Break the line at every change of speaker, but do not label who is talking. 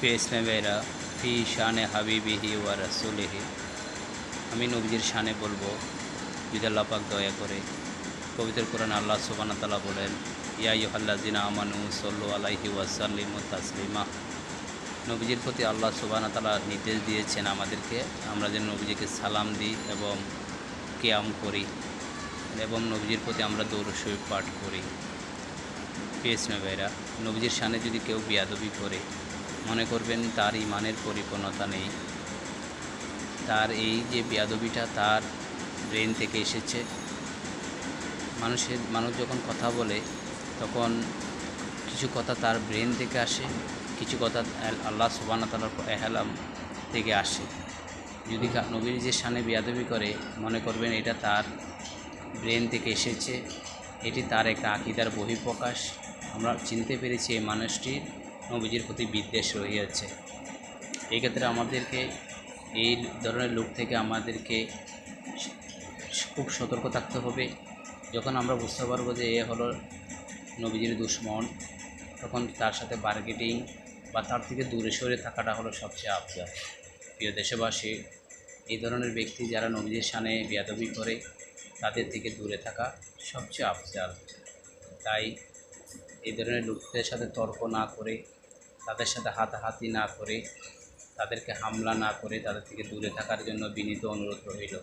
পেসনে বেরা ফি শানে হাবিবিহি ওয়া রাসুলিহি আমি নবীজির শানে বলব যদি আল্লাহ পাক দয়া করে পবিত্র কোরআন আল্লাহ সুবান তালা বলেন ইয়াইহাল্লা জিনা আমানু সল্লু আলাইহি ওয়াসাল্লিম তাসলিমা নবীজির প্রতি আল্লাহ সুবান তালা নির্দেশ দিয়েছেন আমাদেরকে আমরা যেন নবীজিকে সালাম দিই এবং কেয়াম করি এবং নবীজির প্রতি আমরা শরীফ পাঠ করি পেস ভাইরা নবীজির সামনে যদি কেউ বিয়াদবি করে মনে করবেন তার ইমানের পরিপূর্ণতা নেই। তার এই যে বিয়াদবিটা তার ব্রেন থেকে এসেছে। মানুষের, মানুষ যখন কথা বলে, তখন কিছু কথা তার ব্রেন থেকে আসে, কিছু কথা আল্লাহ সুবান তালার এহালাম থেকে আসে। যদি নবীর যে সানে বিয়াদবি করে, মনে করবেন এটা তার ব্রেন থেকে এসেছে। এটি তার একটা আকিদার বহিঃপ্রকাশ। আমরা চিনতে পেরেছি এই মানুষটি নবীজির প্রতি বিদ্বেষ রহিয়াছে। এই ক্ষেত্রে আমাদেরকে এই ধরনের লোক থেকে আমাদেরকে খুব সতর্ক থাকতে হবে। যখন আমরা বুঝতে পারব যে এ হলো নবীজির দুশ্মন, তখন তার সাথে বার্গেটিং বা তার থেকে দূরে সরে থাকাটা হলো সবচেয়ে আফজাল প্রিয় দেশবাসী, এই ধরনের ব্যক্তি যারা নবীজির সানে বিয়াদবি করে, তাদের থেকে দূরে থাকা সবচেয়ে আফজাল তাই এই ধরনের লোকদের সাথে তর্ক না করে, তাদের সাথে হাতাহাতি না করে, তাদেরকে হামলা না করে তাদের থেকে দূরে থাকার জন্য বিনীত অনুরোধ রইল।